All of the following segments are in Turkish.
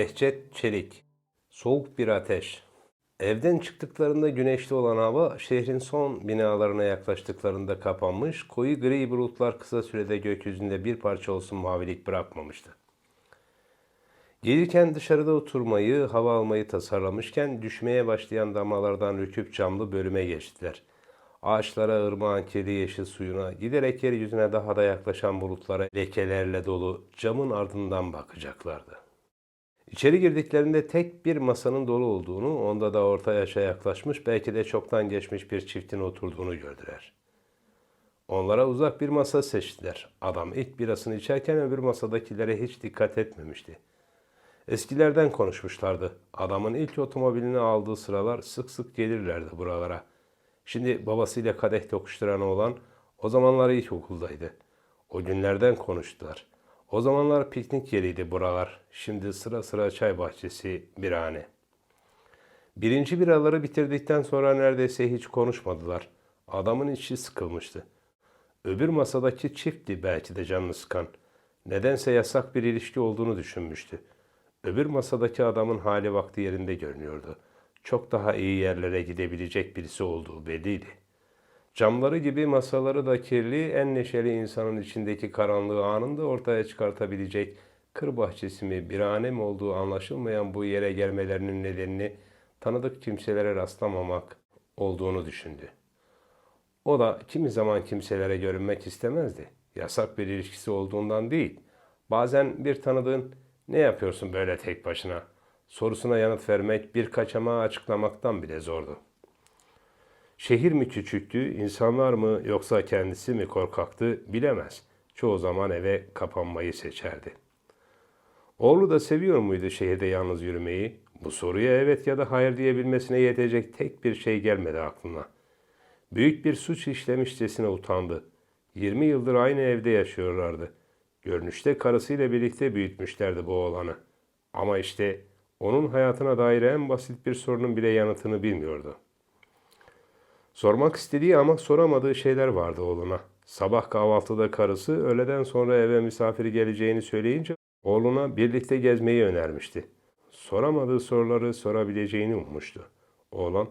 Behçet Çelik Soğuk bir ateş Evden çıktıklarında güneşli olan hava şehrin son binalarına yaklaştıklarında kapanmış, koyu gri bulutlar kısa sürede gökyüzünde bir parça olsun mavilik bırakmamıştı. Gelirken dışarıda oturmayı, hava almayı tasarlamışken düşmeye başlayan damlalardan rüküp camlı bölüme geçtiler. Ağaçlara, ırmağın kirli yeşil suyuna, giderek yeryüzüne daha da yaklaşan bulutlara lekelerle dolu camın ardından bakacaklardı. İçeri girdiklerinde tek bir masanın dolu olduğunu, onda da orta yaşa yaklaşmış, belki de çoktan geçmiş bir çiftin oturduğunu gördüler. Onlara uzak bir masa seçtiler. Adam ilk birasını içerken öbür masadakilere hiç dikkat etmemişti. Eskilerden konuşmuşlardı. Adamın ilk otomobilini aldığı sıralar sık sık gelirlerdi buralara. Şimdi babasıyla kadeh tokuşturan oğlan o zamanlar ilkokuldaydı. O günlerden konuştular. O zamanlar piknik yeriydi buralar. Şimdi sıra sıra çay bahçesi, birhane. Birinci biraları bitirdikten sonra neredeyse hiç konuşmadılar. Adamın içi sıkılmıştı. Öbür masadaki çiftti belki de canını sıkan. Nedense yasak bir ilişki olduğunu düşünmüştü. Öbür masadaki adamın hali vakti yerinde görünüyordu. Çok daha iyi yerlere gidebilecek birisi olduğu belliydi. Camları gibi masaları da kirli, en neşeli insanın içindeki karanlığı anında ortaya çıkartabilecek kır bahçesi mi, birhane mi olduğu anlaşılmayan bu yere gelmelerinin nedenini tanıdık kimselere rastlamamak olduğunu düşündü. O da kimi zaman kimselere görünmek istemezdi. Yasak bir ilişkisi olduğundan değil. Bazen bir tanıdığın ne yapıyorsun böyle tek başına sorusuna yanıt vermek bir kaçamağı açıklamaktan bile zordu. Şehir mi küçüktü, insanlar mı yoksa kendisi mi korkaktı bilemez. Çoğu zaman eve kapanmayı seçerdi. Oğlu da seviyor muydu şehirde yalnız yürümeyi? Bu soruya evet ya da hayır diyebilmesine yetecek tek bir şey gelmedi aklına. Büyük bir suç işlemişçesine utandı. 20 yıldır aynı evde yaşıyorlardı. Görünüşte karısıyla birlikte büyütmüşlerdi bu oğlanı. Ama işte onun hayatına dair en basit bir sorunun bile yanıtını bilmiyordu. Sormak istediği ama soramadığı şeyler vardı oğluna. Sabah kahvaltıda karısı öğleden sonra eve misafiri geleceğini söyleyince oğluna birlikte gezmeyi önermişti. Soramadığı soruları sorabileceğini ummuştu. Oğlan,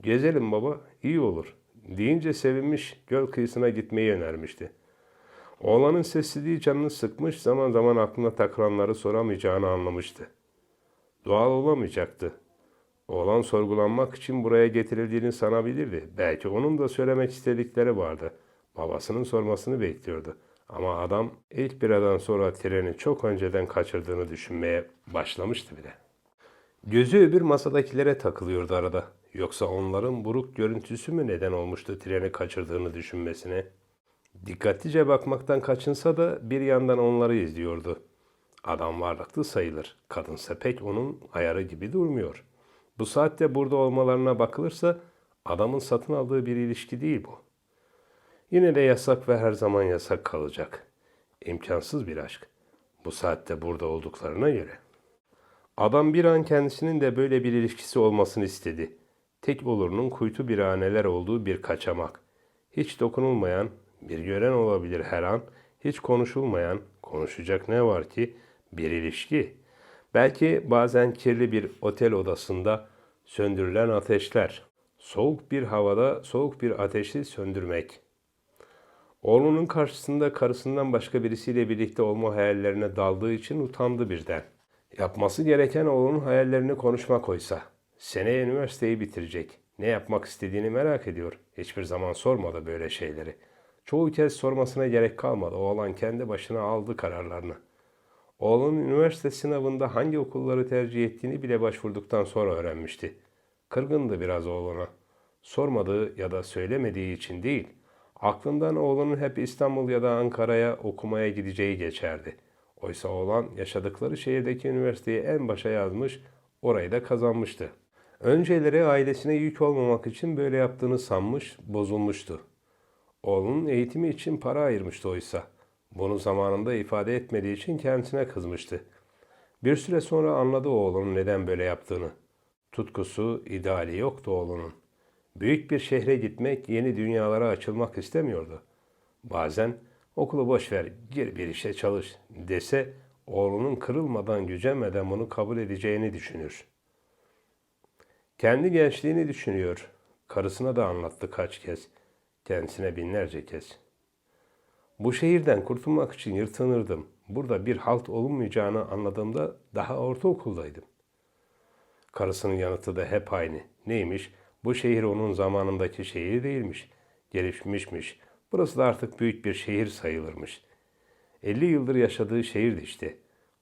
gezelim baba, iyi olur deyince sevinmiş göl kıyısına gitmeyi önermişti. Oğlanın sessizliği canını sıkmış zaman zaman aklına takılanları soramayacağını anlamıştı. Doğal olamayacaktı. Oğlan sorgulanmak için buraya getirildiğini sanabilirdi. Belki onun da söylemek istedikleri vardı. Babasının sormasını bekliyordu. Ama adam ilk biradan sonra treni çok önceden kaçırdığını düşünmeye başlamıştı bile. Gözü öbür masadakilere takılıyordu arada. Yoksa onların buruk görüntüsü mü neden olmuştu treni kaçırdığını düşünmesine? Dikkatlice bakmaktan kaçınsa da bir yandan onları izliyordu. Adam varlıklı sayılır. Kadınsa pek onun ayarı gibi durmuyor. Bu saatte burada olmalarına bakılırsa adamın satın aldığı bir ilişki değil bu. Yine de yasak ve her zaman yasak kalacak. İmkansız bir aşk. Bu saatte burada olduklarına göre. Adam bir an kendisinin de böyle bir ilişkisi olmasını istedi. Tek olurunun kuytu biraneler olduğu bir kaçamak. Hiç dokunulmayan, bir gören olabilir her an, hiç konuşulmayan, konuşacak ne var ki bir ilişki. Belki bazen kirli bir otel odasında söndürülen ateşler. Soğuk bir havada soğuk bir ateşi söndürmek. Oğlunun karşısında karısından başka birisiyle birlikte olma hayallerine daldığı için utandı birden. Yapması gereken oğlunun hayallerini konuşmak oysa. Seneye üniversiteyi bitirecek. Ne yapmak istediğini merak ediyor. Hiçbir zaman sormadı böyle şeyleri. Çoğu kez sormasına gerek kalmadı. Oğlan kendi başına aldı kararlarını. Oğlunun üniversite sınavında hangi okulları tercih ettiğini bile başvurduktan sonra öğrenmişti. Kırgındı biraz oğluna. Sormadığı ya da söylemediği için değil, aklından oğlunun hep İstanbul ya da Ankara'ya okumaya gideceği geçerdi. Oysa oğlan yaşadıkları şehirdeki üniversiteyi en başa yazmış, orayı da kazanmıştı. Önceleri ailesine yük olmamak için böyle yaptığını sanmış, bozulmuştu. Oğlunun eğitimi için para ayırmıştı oysa. Bunu zamanında ifade etmediği için kendisine kızmıştı. Bir süre sonra anladı oğlunun neden böyle yaptığını. Tutkusu, ideali yoktu oğlunun. Büyük bir şehre gitmek, yeni dünyalara açılmak istemiyordu. Bazen okulu boş ver, gir bir işe çalış dese oğlunun kırılmadan gücenmeden bunu kabul edeceğini düşünür. Kendi gençliğini düşünüyor. Karısına da anlattı kaç kez. Kendisine binlerce kez. Bu şehirden kurtulmak için yırtınırdım. Burada bir halt olunmayacağını anladığımda daha ortaokuldaydım. Karısının yanıtı da hep aynı. Neymiş? Bu şehir onun zamanındaki şehri değilmiş. Gelişmişmiş. Burası da artık büyük bir şehir sayılırmış. 50 yıldır yaşadığı şehirdi işte.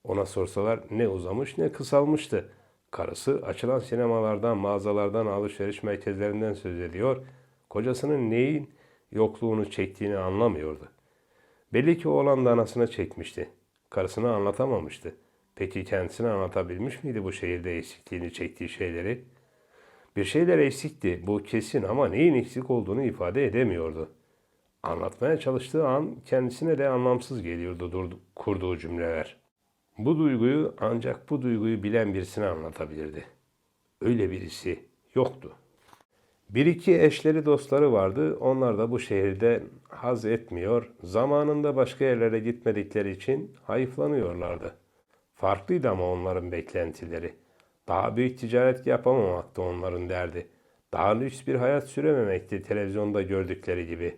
Ona sorsalar ne uzamış ne kısalmıştı. Karısı açılan sinemalardan, mağazalardan, alışveriş merkezlerinden söz ediyor. Kocasının neyin yokluğunu çektiğini anlamıyordu. Belli ki oğlan da anasına çekmişti. Karısına anlatamamıştı. Peki kendisine anlatabilmiş miydi bu şehirde eksikliğini çektiği şeyleri? Bir şeyler eksikti, bu kesin ama neyin eksik olduğunu ifade edemiyordu. Anlatmaya çalıştığı an kendisine de anlamsız geliyordu durdu, kurduğu cümleler. Bu duyguyu ancak bu duyguyu bilen birisine anlatabilirdi. Öyle birisi yoktu. Bir iki eşleri dostları vardı. Onlar da bu şehirde haz etmiyor. Zamanında başka yerlere gitmedikleri için hayıflanıyorlardı. Farklıydı ama onların beklentileri. Daha büyük ticaret yapamamaktı onların derdi. Daha lüks bir hayat sürememekti televizyonda gördükleri gibi.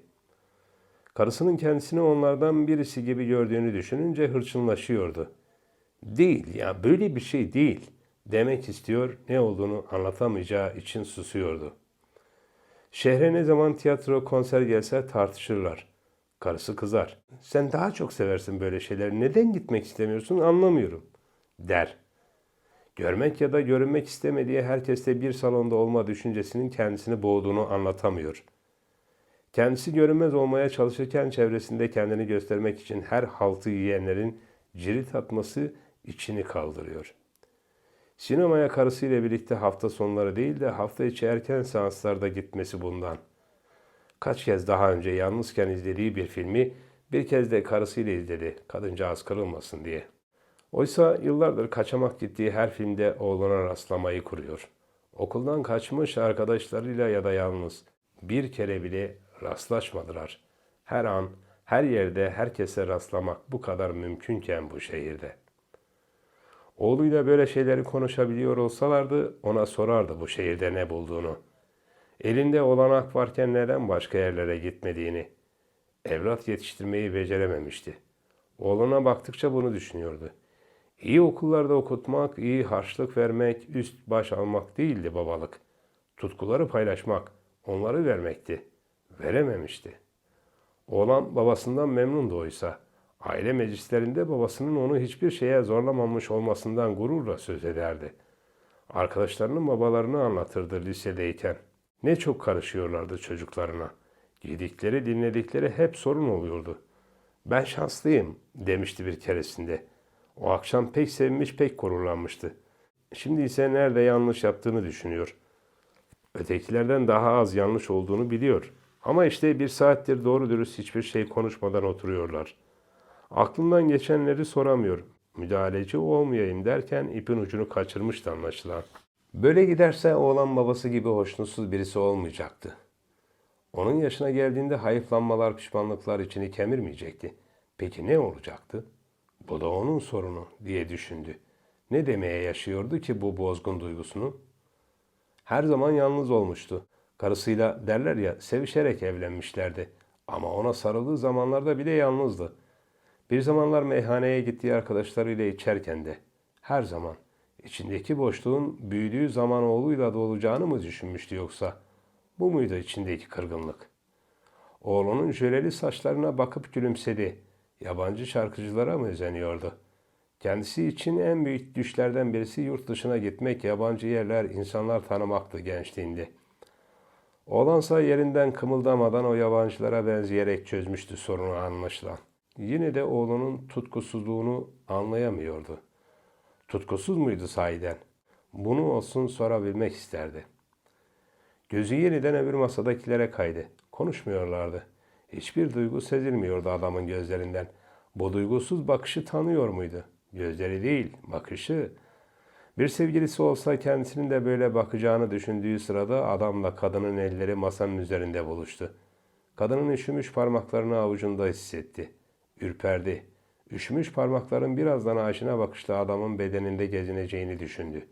Karısının kendisini onlardan birisi gibi gördüğünü düşününce hırçınlaşıyordu. Değil ya böyle bir şey değil demek istiyor ne olduğunu anlatamayacağı için susuyordu. Şehre ne zaman tiyatro, konser gelse tartışırlar. Karısı kızar. Sen daha çok seversin böyle şeyleri. Neden gitmek istemiyorsun anlamıyorum. Der. Görmek ya da görünmek istemediği herkeste bir salonda olma düşüncesinin kendisini boğduğunu anlatamıyor. Kendisi görünmez olmaya çalışırken çevresinde kendini göstermek için her haltı yiyenlerin cirit atması içini kaldırıyor. Sinemaya karısıyla birlikte hafta sonları değil de hafta içi erken seanslarda gitmesi bundan. Kaç kez daha önce yalnızken izlediği bir filmi bir kez de karısıyla izledi kadıncağız kırılmasın diye. Oysa yıllardır kaçamak gittiği her filmde oğluna rastlamayı kuruyor. Okuldan kaçmış arkadaşlarıyla ya da yalnız bir kere bile rastlaşmadılar. Her an, her yerde herkese rastlamak bu kadar mümkünken bu şehirde. Oğluyla böyle şeyleri konuşabiliyor olsalardı ona sorardı bu şehirde ne bulduğunu. Elinde olanak varken neden başka yerlere gitmediğini. Evlat yetiştirmeyi becerememişti. Oğluna baktıkça bunu düşünüyordu. İyi okullarda okutmak, iyi harçlık vermek, üst baş almak değildi babalık. Tutkuları paylaşmak, onları vermekti. Verememişti. Oğlan babasından memnundu oysa. Aile meclislerinde babasının onu hiçbir şeye zorlamamış olmasından gururla söz ederdi. Arkadaşlarının babalarını anlatırdı lisedeyken. Ne çok karışıyorlardı çocuklarına. Yedikleri, dinledikleri hep sorun oluyordu. Ben şanslıyım demişti bir keresinde. O akşam pek sevmiş, pek gururlanmıştı. Şimdi ise nerede yanlış yaptığını düşünüyor. Ötekilerden daha az yanlış olduğunu biliyor. Ama işte bir saattir doğru dürüst hiçbir şey konuşmadan oturuyorlar. Aklından geçenleri soramıyor. Müdahaleci olmayayım derken ipin ucunu kaçırmıştı anlaşılan. Böyle giderse oğlan babası gibi hoşnutsuz birisi olmayacaktı. Onun yaşına geldiğinde hayıflanmalar, pişmanlıklar içini kemirmeyecekti. Peki ne olacaktı? Bu da onun sorunu diye düşündü. Ne demeye yaşıyordu ki bu bozgun duygusunu? Her zaman yalnız olmuştu. Karısıyla derler ya sevişerek evlenmişlerdi. Ama ona sarıldığı zamanlarda bile yalnızdı. Bir zamanlar meyhaneye gittiği arkadaşlarıyla içerken de her zaman içindeki boşluğun büyüdüğü zaman oğluyla dolacağını mı düşünmüştü yoksa? Bu muydu içindeki kırgınlık? Oğlunun jöleli saçlarına bakıp gülümsedi. Yabancı şarkıcılara mı özeniyordu? Kendisi için en büyük düşlerden birisi yurt dışına gitmek, yabancı yerler, insanlar tanımaktı gençliğinde. Oğlansa yerinden kımıldamadan o yabancılara benzeyerek çözmüştü sorunu anlaşılan. Yine de oğlunun tutkusuzluğunu anlayamıyordu. Tutkusuz muydu sahiden? Bunu olsun sorabilmek isterdi. Gözü yeniden öbür masadakilere kaydı. Konuşmuyorlardı. Hiçbir duygu sezilmiyordu adamın gözlerinden. Bu duygusuz bakışı tanıyor muydu? Gözleri değil, bakışı. Bir sevgilisi olsa kendisinin de böyle bakacağını düşündüğü sırada adamla kadının elleri masanın üzerinde buluştu. Kadının üşümüş parmaklarını avucunda hissetti. Ürperdi. Üşümüş parmakların birazdan aşina bakışlı adamın bedeninde gezineceğini düşündü.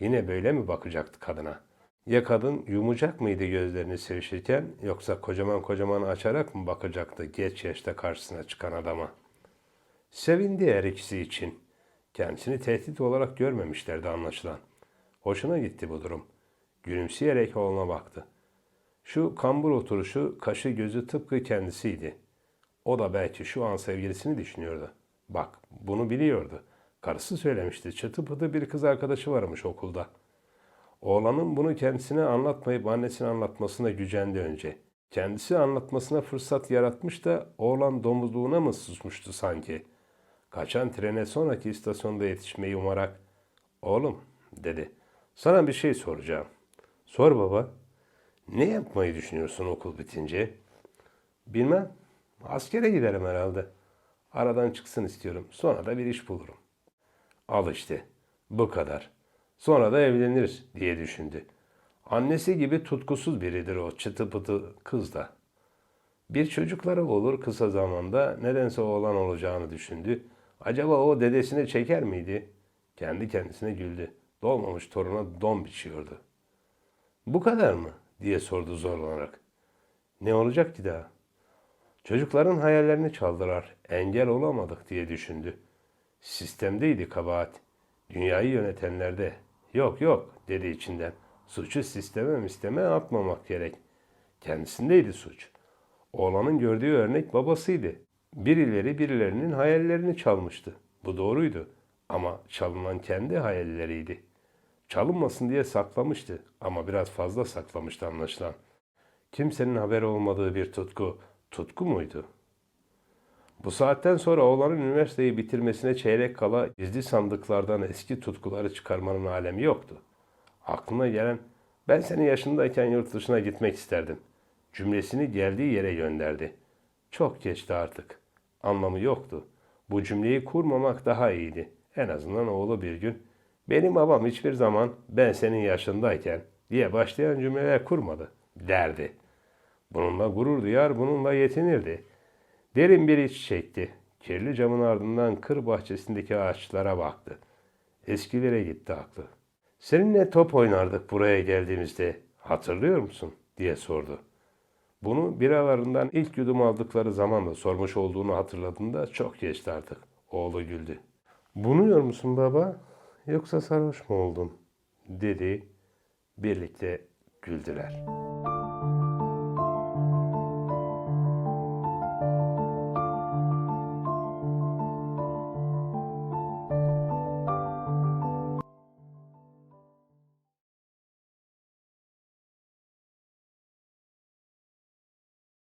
Yine böyle mi bakacaktı kadına? Ya kadın yumacak mıydı gözlerini sevişirken yoksa kocaman kocaman açarak mı bakacaktı geç yaşta karşısına çıkan adama? Sevindi her ikisi için. Kendisini tehdit olarak görmemişlerdi anlaşılan. Hoşuna gitti bu durum. Gülümseyerek oğluna baktı. Şu kambur oturuşu, kaşı gözü tıpkı kendisiydi. O da belki şu an sevgilisini düşünüyordu. Bak, bunu biliyordu. Karısı söylemişti. Çıtı pıtı bir kız arkadaşı varmış okulda. Oğlanın bunu kendisine anlatmayıp annesine anlatmasına gücendi önce. Kendisi anlatmasına fırsat yaratmış da oğlan domuzluğuna mı susmuştu sanki? Kaçan trene sonraki istasyonda yetişmeyi umarak "Oğlum," dedi. "Sana bir şey soracağım." "Sor baba." "Ne yapmayı düşünüyorsun okul bitince?" "Bilmem. Askere giderim herhalde. Aradan çıksın istiyorum. Sonra da bir iş bulurum." Al işte. Bu kadar. Sonra da evleniriz diye düşündü. Annesi gibi tutkusuz biridir o çıtı pıtı kız da. Bir çocukları olur kısa zamanda nedense oğlan olacağını düşündü. Acaba o dedesine çeker miydi? Kendi kendisine güldü. Doğmamış toruna don biçiyordu. Bu kadar mı? diye sordu zorlanarak. Ne olacak ki daha? Çocukların hayallerini çaldılar. Engel olamadık diye düşündü. Sistemdeydi kabahat. Dünyayı yönetenlerde. Yok yok dedi içinden. Suçu sisteme misteme atmamak gerek. Kendisindeydi suç. Oğlanın gördüğü örnek babasıydı. Birileri birilerinin hayallerini çalmıştı. Bu doğruydu. Ama çalınan kendi hayalleriydi. Çalınmasın diye saklamıştı ama biraz fazla saklamıştı anlaşılan. Kimsenin haberi olmadığı bir tutku, tutku muydu? Bu saatten sonra oğlanın üniversiteyi bitirmesine çeyrek kala gizli sandıklardan eski tutkuları çıkarmanın alemi yoktu. Aklına gelen ben senin yaşındayken yurt dışına gitmek isterdim. Cümlesini geldiği yere gönderdi. Çok geçti artık. Anlamı yoktu. Bu cümleyi kurmamak daha iyiydi. En azından oğlu bir gün benim babam hiçbir zaman ben senin yaşındayken diye başlayan cümleler kurmadı derdi. Bununla gurur duyar, bununla yetinirdi. Derin bir iç çekti. Kirli camın ardından kır bahçesindeki ağaçlara baktı. Eskilere gitti aklı. Seninle top oynardık buraya geldiğimizde. Hatırlıyor musun? diye sordu. Bunu biralarından ilk yudum aldıkları zaman da sormuş olduğunu hatırladığında çok geçti artık. Oğlu güldü. Bunuyor musun baba? Yoksa sarhoş mu oldun? dedi. Birlikte güldüler.